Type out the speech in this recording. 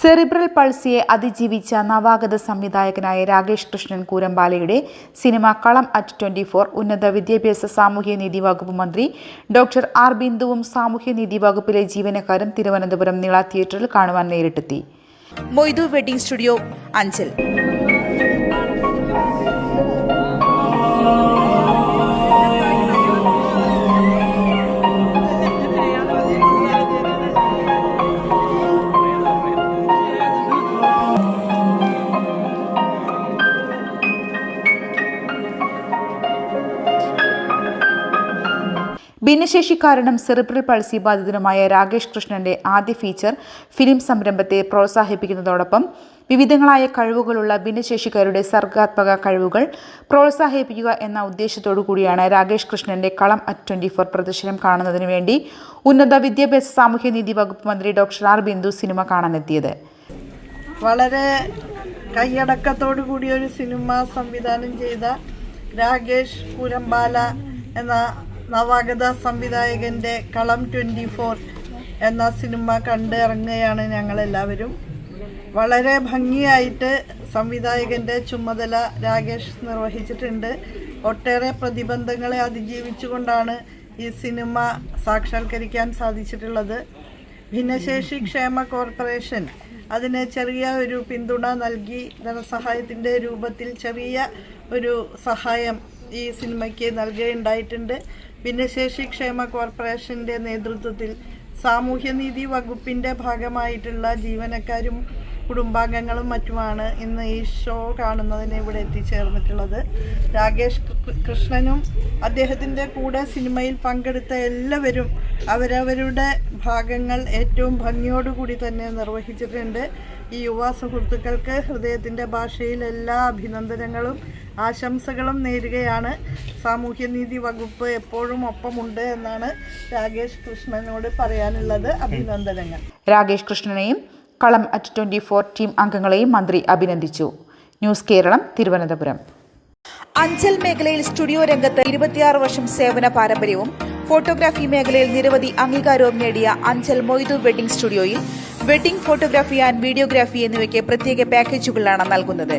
Cerebral പൾസിയെ അതിജീവിച്ച നവാഗത സംവിധായകനായ രാകേഷ് കൃഷ്ണൻ കൂരമ്പാലയുടെ സിനിമ കളം അറ്റ് ട്വന്റി ഫോർ ഉന്നത വിദ്യാഭ്യാസ സാമൂഹ്യനീതി വകുപ്പ് മന്ത്രി ഡോക്ടർ ആർ. ബിന്ദുവും സാമൂഹ്യനീതി വകുപ്പിലെ ജീവനക്കാരും തിരുവനന്തപുരം നിള തിയേറ്ററിൽ കാണുവാൻ നേരിട്ടെത്തി. Moidu wedding studio Anchal. ഭിന്നശേഷിക്കാരനും cerebral palsy ബാധിതനുമായ രാകേഷ് കൃഷ്ണന്റെ ആദ്യ ഫീച്ചർ ഫിലിം സംരംഭത്തെ പ്രോത്സാഹിപ്പിക്കുന്നതോടൊപ്പം വിവിധങ്ങളായ കഴിവുകളുള്ള ഭിന്നശേഷിക്കാരുടെ സർഗാത്മക കഴിവുകൾ പ്രോത്സാഹിപ്പിക്കുക എന്ന ഉദ്ദേശത്തോടു കൂടിയാണ് രാകേഷ് കൃഷ്ണന്റെ കളം അറ്റ് ട്വന്റി ഫോർ പ്രദർശനം കാണുന്നതിന് വേണ്ടി ഉന്നത വിദ്യാഭ്യാസ സാമൂഹ്യനീതി വകുപ്പ് മന്ത്രി ഡോക്ടർ ആർ ബിന്ദു സിനിമ കാണാനെത്തിയത്. വളരെ കൈയടക്കത്തോടു കൂടിയ ഒരു സിനിമ സംവിധാനം ചെയ്ത രാകേഷ് പുരമ്പാല എന്ന നവാഗത സംവിധായകന്റെ കളം ട്വന്റി ഫോർ എന്ന സിനിമ കണ്ട് ഇറങ്ങുകയാണ് ഞങ്ങളെല്ലാവരും. വളരെ ഭംഗിയായിട്ട് സംവിധായകന്റെ ചുമതല രാകേഷ് നിർവഹിച്ചിട്ടുണ്ട്. ഒട്ടേറെ പ്രതിബന്ധങ്ങളെ അതിജീവിച്ചുകൊണ്ടാണ് ഈ സിനിമ സാക്ഷാത്കരിക്കാൻ സാധിച്ചിട്ടുള്ളത്. ഭിന്നശേഷി ക്ഷേമ കോർപ്പറേഷൻ അതിന് ചെറിയ ഒരു പിന്തുണ നൽകി ധനസഹായത്തിന്റെ രൂപത്തിൽ ചെറിയ ഒരു സഹായം ഈ സിനിമയ്ക്ക് നൽകുകയുണ്ടായിട്ടുണ്ട് ഭിന്നശേഷി ക്ഷേമ കോർപ്പറേഷന്റെ നേതൃത്വത്തിൽ സാമൂഹ്യനീതി വകുപ്പിന്റെ ഭാഗമായിട്ടുള്ള ജീവനക്കാരും കുടുംബാംഗങ്ങളും മറ്റുമാണ് ഇന്ന് ഈ ഷോ കാണുന്നതിന് ഇവിടെ എത്തിച്ചേർന്നിട്ടുള്ളത്. രാകേഷ് കൃഷ്ണനും അദ്ദേഹത്തിന്റെ കൂടെ സിനിമയിൽ പങ്കെടുത്ത എല്ലാവരും അവരവരുടെ ഭാഗങ്ങൾ ഏറ്റവും ഭംഗിയോടുകൂടി തന്നെ നിർവഹിച്ചിട്ടുണ്ട്. ഈ യുവ സുഹൃത്തുക്കൾക്ക് ഹൃദയത്തിന്റെ ഭാഷയിൽ എല്ലാ അഭിനന്ദനങ്ങളും ആശംസകളും നേരുകയാണ്. സാമൂഹ്യനീതി വകുപ്പ് എപ്പോഴും ഒപ്പമുണ്ട് എന്നാണ് രാകേഷ് കൃഷ്ണനോട് പറയാനുള്ളത്. അഭിനന്ദനങ്ങൾ. രാകേഷ് കൃഷ്ണനെയും കളം അറ്റ് ട്വന്റി ഫോർ ടീം അംഗങ്ങളെയും മന്ത്രി അഭിനന്ദിച്ചു. ന്യൂസ് കേരളം തിരുവനന്തപുരം. അഞ്ചൽ മേഖലയിൽ സ്റ്റുഡിയോ രംഗത്ത് ഇരുപത്തിയാറ് വർഷം സേവന പാരമ്പര്യവും ഫോട്ടോഗ്രാഫി മേഖലയിൽ നിരവധി അംഗീകാരവും നേടിയ അഞ്ചൽ മൊയ്തു വെഡിംഗ് സ്റ്റുഡിയോയിൽ വെഡിംഗ് ഫോട്ടോഗ്രാഫി ആൻഡ് വീഡിയോഗ്രാഫി എന്നിവയ്ക്ക് പ്രത്യേക പാക്കേജുകളാണ് നൽകുന്നത്.